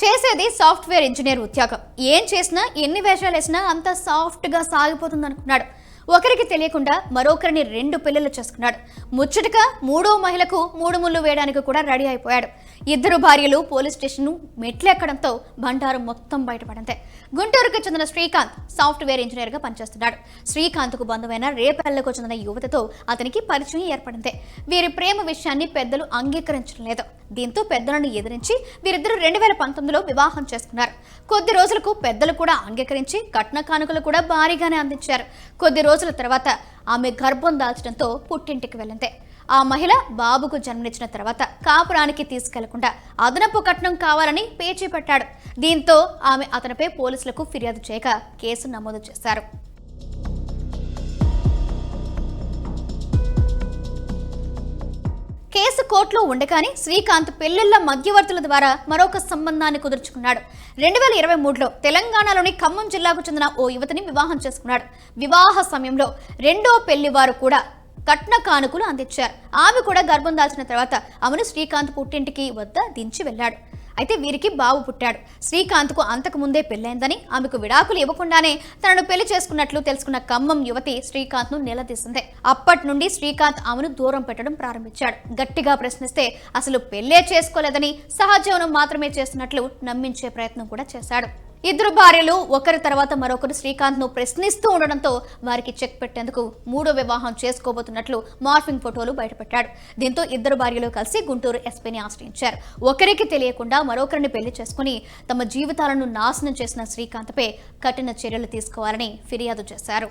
చేసేది software engineer ఉద్యోగం. ఏం చేసినా ఎన్ని వేషాలు వేసినా అంత సాఫ్ట్గా సాగిపోతుంది అనుకున్నాడు ఒకరికి తెలియకుండా మరొకరిని రెండు పిల్లలు చేసుకున్నాడు. ముచ్చటగా మూడో మహిళకు మూడు ముళ్ళు వేయడానికి కూడా రెడీ అయిపోయాడు. ఇద్దరు భార్యలు పోలీస్ స్టేషన్ మెట్లెక్కడంతో బండారం మొత్తం బయటపడింది. గుంటూరుకు చెందిన శ్రీకాంత్ సాఫ్ట్వేర్ ఇంజనీర్గా పనిచేస్తున్నాడు. శ్రీకాంత్కు బంధువైన రేపల్లకు చెందిన యువతతో అతనికి పరిచయం ఏర్పడింది. వీరి ప్రేమ విషయాన్ని పెద్దలు అంగీకరించడం లేదు. దీంతో పెద్దలను ఎదిరించి వీరిద్దరూ రెండు వేల పంతొమ్మిదిలో వివాహం చేసుకున్నారు. కొద్ది రోజులకు పెద్దలు కూడా అంగీకరించి కట్న కానుకలు కూడా భారీగానే అందించారు. కొద్ది రోజుల తర్వాత ఆమె గర్భం దాల్చడంతో పుట్టింటికి వెళ్ళింది. ఆ మహిళ బాబుకు జన్మనిచ్చిన తర్వాత కాపురానికి తీసుకెళ్ళకుండా అదనపు కట్నం కావాలని పేచీ పెట్టాడు. దీంతో ఆమె అతనిపై పోలీసులకు ఫిర్యాదు చేయగా కేసు నమోదు చేశారు. కేసు కోర్టులో ఉండగానే శ్రీకాంత్ పెళ్ళిళ్ళ మధ్యవర్తుల ద్వారా మరొక సంబంధాన్ని కుదుర్చుకున్నాడు. రెండు వేల ఇరవై మూడులో తెలంగాణలోని ఖమ్మం జిల్లాకు చెందిన ఓ యువతిని వివాహం చేసుకున్నాడు. వివాహ సమయంలో రెండో పెళ్ళి వారు కూడా కట్న కానుకలు అందించారు. ఆమె కూడా గర్భం దాల్చిన తర్వాత ఆమెను శ్రీకాంత్ పుట్టింటికి వద్ద దించి వెళ్ళాడు. అయితే వీరికి బాబు పుట్టాడు. శ్రీకాంత్కు అంతకు ముందే పెళ్ళైందని ఆమెకు విడాకులు ఇవ్వకుండానే తనను పెళ్ళి చేసుకున్నట్లు తెలుసుకున్న ఖమ్మం యువతి శ్రీకాంత్ను నిలదీసింది. అప్పటి నుండి శ్రీకాంత్ ఆమెను దూరం పెట్టడం ప్రారంభించాడు. గట్టిగా ప్రశ్నిస్తే అసలు పెళ్ళే చేసుకోలేదని సహజీవనం మాత్రమే చేస్తున్నట్లు నమ్మించే ప్రయత్నం కూడా చేశాడు. ఇద్దరు భార్యలు ఒకరి తర్వాత మరొకరు శ్రీకాంత్ను ప్రశ్నిస్తూ ఉండడంతో వారికి చెక్ పెట్టేందుకు మూడో వివాహం చేసుకోబోతున్నట్లు మార్ఫింగ్ ఫోటోలు బయటపెట్టాడు. దీంతో ఇద్దరు భార్యలు కలిసి గుంటూరు ఎస్పీని ఆశ్రయించారు. ఒకరికి తెలియకుండా మరొకరిని పెళ్ళి చేసుకుని తమ జీవితాలను నాశనం చేసిన శ్రీకాంత్పై కఠిన చర్యలు తీసుకోవాలని ఫిర్యాదు చేశారు.